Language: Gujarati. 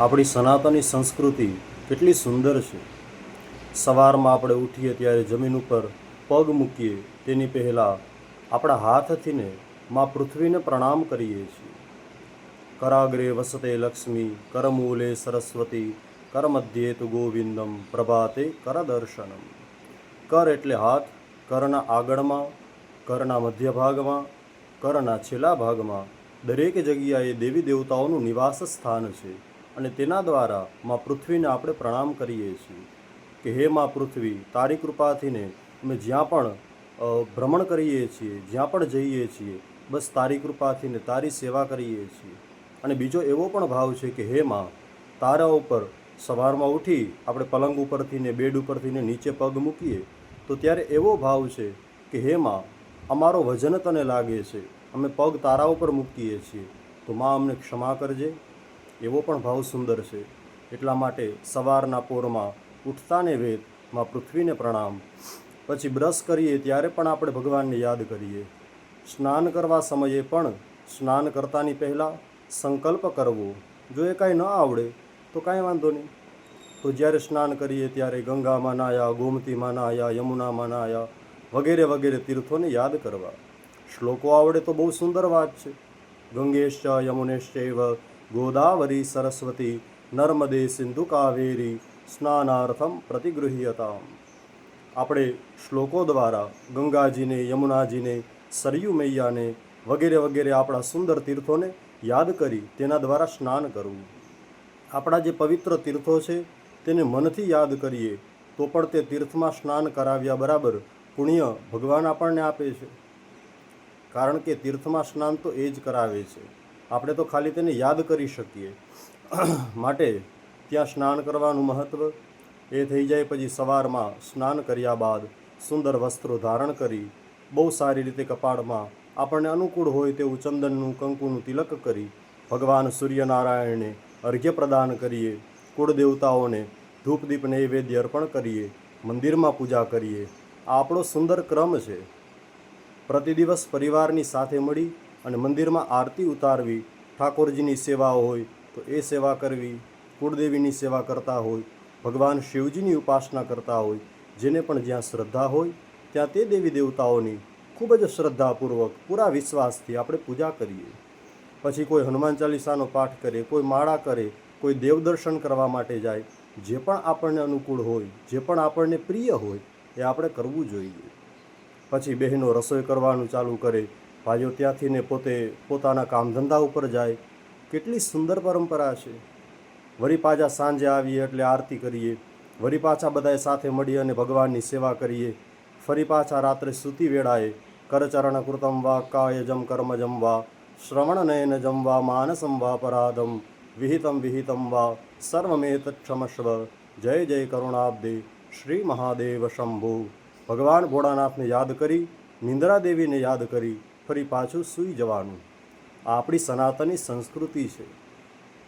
આપણી સનાતની સંસ્કૃતિ કેટલી સુંદર છે. સવારમાં આપણે ઉઠીએ ત્યારે જમીન ઉપર પગ મૂકીએ, તેની પહેલાં આપણા હાથથીને માં પૃથ્વીને પ્રણામ કરીએ છીએ. કરાગ્રે વસતે લક્ષ્મી, કરમૂલે સરસ્વતી, કરમધ્યે તુ ગોવિંદમ, પ્રભાતે કરદર્શનમ. કર એટલે હાથ, કરના આગળમાં, કરના મધ્ય ભાગમાં કરના છેલ્લા ભાગમાં. દરેક જગ્યાએ દેવી દેવતાઓનું નિવાસ સ્થાન છે. અને તેના દ્વારા માં પૃથ્વીને આપણે પ્રણામ કરીએ છીએ કે હે માં પૃથ્વી, તારી કૃપાથીને અમે જ્યાં પણ ભ્રમણ કરીએ છીએ, જ્યાં પણ જઈએ છીએ, બસ તારી કૃપાથી ને તારી સેવા કરીએ છીએ. અને બીજો એવો પણ ભાવ છે કે હે માં, તારા ઉપર સવારમાં ઉઠી આપણે પલંગ ઉપરથી ને બેડ ઉપરથી ને નીચે પગ મૂકીએ, તો ત્યારે એવો ભાવ છે કે હે માં, અમારો વજન તને લાગે છે. અમે પગ તારા ઉપર મૂકીએ છીએ. તો માં અમને ક્ષમા કરજે. એવો પણ ભાવ સુંદર છે. એટલા માટે સવારના પોરમાં ઉઠતાને વેદમાં પૃથ્વીને પ્રણામ. પછી બ્રશ કરીએ ત્યારે પણ આપણે ભગવાનને યાદ કરીએ. સ્નાન કરવા સમયે પણ સ્નાન કરતાની પહેલાં સંકલ્પ કરવો. જો એ કાંઈ ન આવડે, તો કાંઈ વાંધો નહીં. તો જ્યારે સ્નાન કરીએ ત્યારે ગંગામાં નાયા ગોમતીમાં નાયા યમુનામાં નાયા વગેરે વગેરે તીર્થોને યાદ કરવા. શ્લોકો આવડે તો બહુ સુંદર વાત છે. ગંગેશ યમુનેશ્ચૈવ ગોદાવરી સરસ્વતી નર્મદે સિંધુ કાવેરી સ્નાનાર્થમ પ્રતિગૃહ્યતામ આપણે શ્લોકો દ્વારા ગંગાજીને યમુનાજીને સરયુ મૈયાને વગેરે વગેરે આપણા સુંદર તીર્થોને યાદ કરી તેના દ્વારા સ્નાન કરવું આપણા જે પવિત્ર તીર્થો છે તેને મનથી યાદ કરીએ તો પણ તે તીર્થમાં સ્નાન કરાવ્યા બરાબર પુણ્ય ભગવાન આપણને આપે છે કારણ કે તીર્થમાં સ્નાન તો એ જ કરાવે છે આપણે તો ખાલી તેને યાદ કરી શકીએ. માટે ત્યાં સ્નાન કરવાનું મહત્ત્વ એ થઈ જાય પછી સવારમાં સ્નાન કર્યા બાદ સુંદર વસ્ત્રો ધારણ કરી, બહુ સારી રીતે કપાળમાં આપણને અનુકૂળ હોય તેવું ચંદનનું, કંકુનું તિલક કરી, ભગવાન સૂર્યનારાયણને અર્ઘ્ય પ્રદાન કરીએ, કુળદેવતાઓને ધૂપદીપ નૈવેદ્ય અર્પણ કરીએ, મંદિરમાં પૂજા કરીએ. આ આપણો સુંદર ક્રમ છે. પ્રતિદિવસ પરિવારની સાથે મળી અને મંદિરમાં આરતી ઉતારવી, ઠાકોરજીની સેવા હોય તો એ સેવા કરવી, કુળદેવીની સેવા કરતા હોય, ભગવાન શિવજીની ઉપાસના કરતા હોય, જેને પણ જ્યાં શ્રદ્ધા હોય, ત્યાં તે દેવી દેવતાઓની ખૂબ જ શ્રદ્ધાપૂર્વક, પૂરા વિશ્વાસથી આપણે પૂજા કરીએ. પછી કોઈ હનુમાન ચાલીસાનો પાઠ કરે, કોઈ માળા કરે, કોઈ દેવદર્શન કરવા માટે જાય, જે પણ આપણને અનુકૂળ હોય, જે પણ આપણને પ્રિય હોય, એ આપણે કરવું જોઈએ. પછી બહેનો રસોઈ કરવાનું ચાલુ કરે ભાઈઓ ત્યાંથી ને પોતે પોતાના કામ ધંધા ઉપર જાય. કેટલી સુંદર પરંપરા છે. વળી પાછા સાંજે આવીએ એટલે આરતી કરીએ. વળી પાછા બધાએ સાથે મળી અને ભગવાનની સેવા કરીએ. ફરી પાછા રાત્રે સૂતી વેળાએ કરચરણ કૃતમ વા કાયજમ કર્મજમ વા શ્રવણ નયન જમવા માનસમ વા પરાધમ વિહિતમ વિહિતમ વા સર્વમેત ક્ષમસ્વ જય જય કરુણાબ્દે શ્રી મહાદેવ શંભુ. ભગવાન ભોળાનાથને યાદ કરી, નિંદ્રાદેવીને યાદ કરી ફરી પાછું સૂઈ જવાનું. આપણી સનાતની સંસ્કૃતિ છે.